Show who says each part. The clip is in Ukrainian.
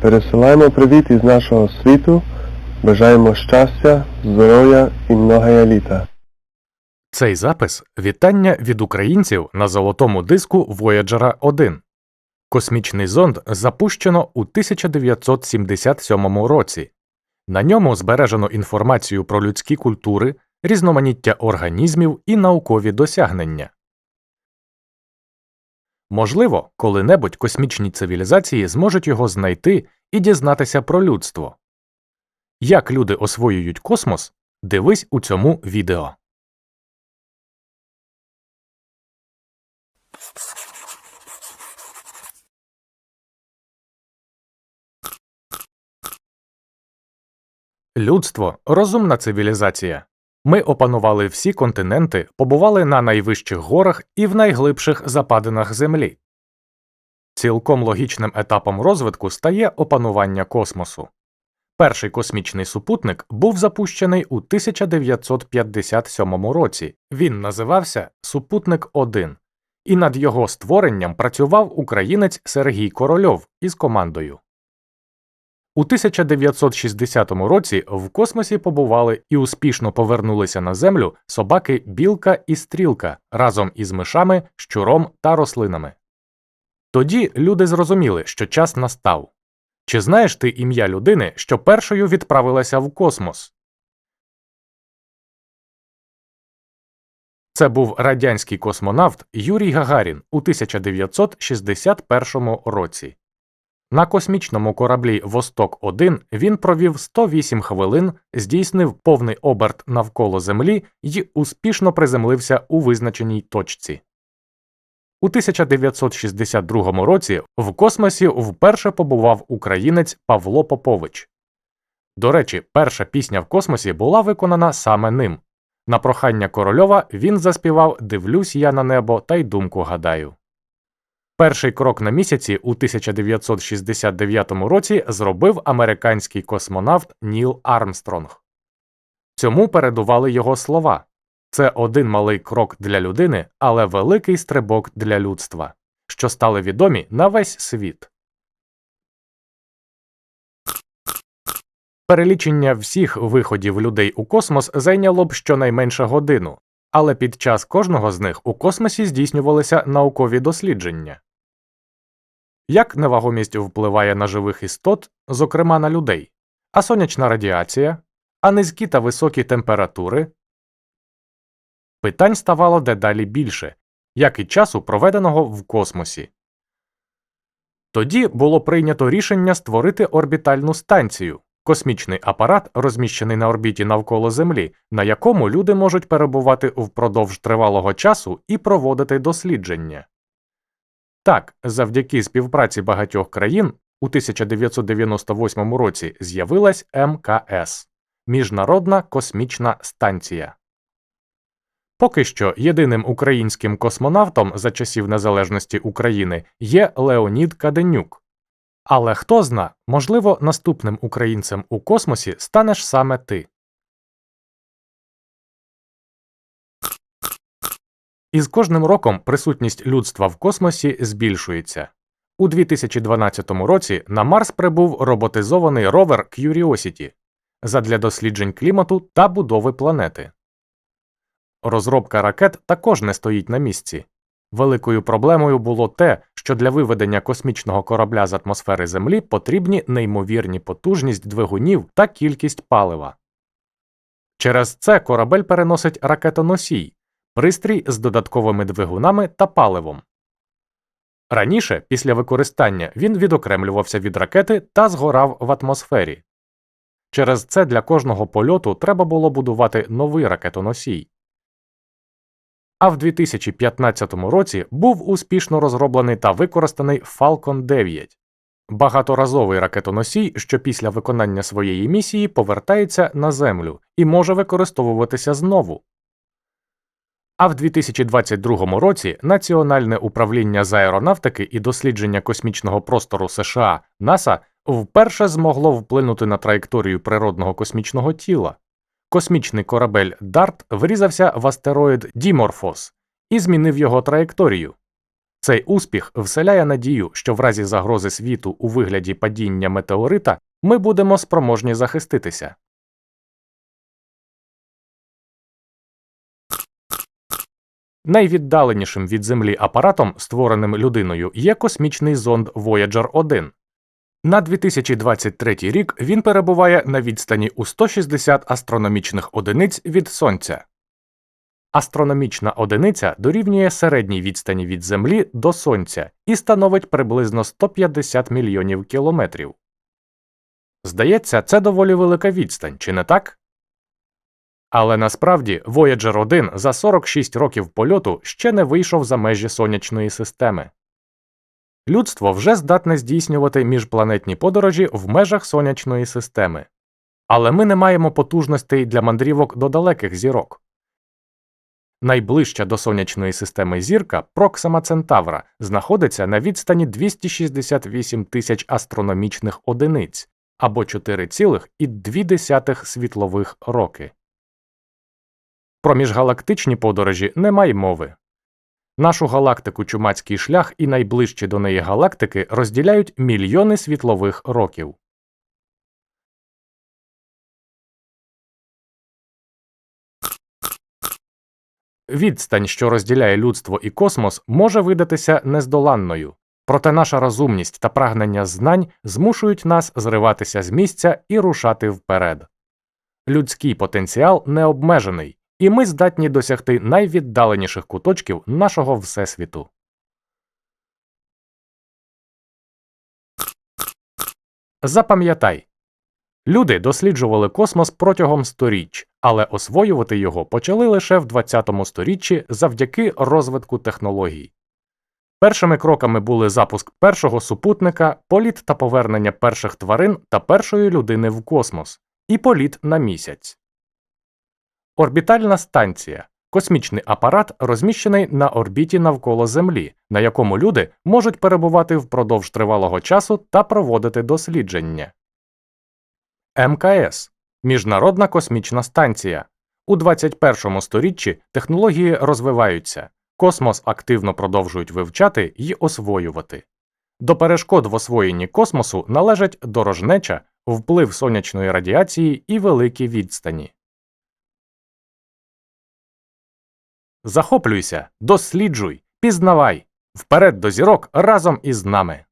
Speaker 1: Пересилаємо привіт із нашого світу. Бажаємо щастя, здоров'я і многоя літа.
Speaker 2: Цей запис вітання від українців на золотому диску Voyager 1. Космічний зонд запущено у 1977 році. На ньому збережено інформацію про людські культури, різноманіття організмів і наукові досягнення. Можливо, коли-небудь космічні цивілізації зможуть його знайти і дізнатися про людство. Як люди освоюють космос, дивись у цьому відео. Людство розумна цивілізація. Ми опанували всі континенти, побували на найвищих горах і в найглибших западинах Землі. Цілком логічним етапом розвитку стає опанування космосу. Перший космічний супутник був запущений у 1957 році. Він називався Супутник 1 і над його створенням працював українець Сергій Корольов із командою. У 1960 році в космосі побували і успішно повернулися на Землю собаки Білка і Стрілка разом із мишами, щуром та рослинами. Тоді люди зрозуміли, що час настав. Чи знаєш ти ім'я людини, що першою відправилася в космос? Це був радянський космонавт Юрій Гагарін у 1961 році. На космічному кораблі Восток 1 він провів 108 хвилин, здійснив повний оберт навколо Землі і успішно приземлився у визначеній точці. У 1962 році в космосі вперше побував українець Павло Попович. До речі, перша пісня в космосі була виконана саме ним. На прохання корольова він заспівав Дивлюсь я на небо та й думку гадаю. Перший крок на місяці у 1969 році зробив американський космонавт Ніл Армстронг. Цьому передували його слова це один малий крок для людини, але великий стрибок для людства, що стали відомі на весь світ. Перелічення всіх виходів людей у космос зайняло б щонайменше годину, але під час кожного з них у космосі здійснювалися наукові дослідження. Як невагомість впливає на живих істот, зокрема на людей, а сонячна радіація, а низькі та високі температури? Питань ставало дедалі більше, як і часу, проведеного в космосі. Тоді було прийнято рішення створити орбітальну станцію космічний апарат, розміщений на орбіті навколо Землі, на якому люди можуть перебувати впродовж тривалого часу і проводити дослідження. Так, завдяки співпраці багатьох країн у 1998 році з'явилась МКС Міжнародна космічна станція. Поки що єдиним українським космонавтом за часів незалежності України є Леонід Каденюк. Але хто зна, можливо, наступним українцем у космосі станеш саме ти. Із кожним роком присутність людства в космосі збільшується. У 2012 році на Марс прибув роботизований ровер Curiosity задля досліджень клімату та будови планети. Розробка ракет також не стоїть на місці. Великою проблемою було те, що для виведення космічного корабля з атмосфери Землі потрібні неймовірні потужність двигунів та кількість палива. Через це корабель переносить ракетоносій, пристрій з додатковими двигунами та паливом. Раніше, після використання, він відокремлювався від ракети та згорав в атмосфері. Через це для кожного польоту треба було будувати новий ракетоносій. А в 2015 році був успішно розроблений та використаний Falcon 9 багаторазовий ракетоносій, що після виконання своєї місії повертається на Землю і може використовуватися знову. А в 2022 році Національне управління з аеронавтики і дослідження космічного простору США НАСА вперше змогло вплинути на траєкторію природного космічного тіла. Космічний корабель Дарт врізався в астероїд Діморфос і змінив його траєкторію. Цей успіх вселяє надію, що в разі загрози світу у вигляді падіння метеорита ми будемо спроможні захиститися. Найвіддаленішим від Землі апаратом, створеним людиною, є космічний зонд Voyager 1. На 2023 рік він перебуває на відстані у 160 астрономічних одиниць від Сонця. Астрономічна одиниця дорівнює середній відстані від Землі до Сонця і становить приблизно 150 мільйонів кілометрів. Здається, це доволі велика відстань, чи не так? Але насправді Voyager 1 за 46 років польоту ще не вийшов за межі сонячної системи. Людство вже здатне здійснювати міжпланетні подорожі в межах сонячної системи. Але ми не маємо потужностей для мандрівок до далеких зірок. Найближча до сонячної системи зірка Проксима Центавра знаходиться на відстані 268 тисяч астрономічних одиниць або 4,2 світлових роки. Про міжгалактичні подорожі немає мови. Нашу галактику Чумацький шлях і найближчі до неї галактики розділяють мільйони світлових років. Відстань, що розділяє людство і космос, може видатися нездоланною, проте наша розумність та прагнення знань змушують нас зриватися з місця і рушати вперед. Людський потенціал необмежений, і ми здатні досягти найвіддаленіших куточків нашого Всесвіту. Запам'ятай люди досліджували космос протягом сторіч, але освоювати його почали лише в 20 сторіччі завдяки розвитку технологій. Першими кроками були запуск першого супутника, політ та повернення перших тварин та першої людини в космос, і політ на місяць. Орбітальна станція космічний апарат, розміщений на орбіті навколо Землі, на якому люди можуть перебувати впродовж тривалого часу та проводити дослідження. МКС Міжнародна космічна станція. У 21 сторіччі технології розвиваються, космос активно продовжують вивчати й освоювати. До перешкод в освоєнні космосу належать дорожнеча, вплив сонячної радіації і великі відстані. Захоплюйся, досліджуй, пізнавай. Вперед до зірок разом із нами.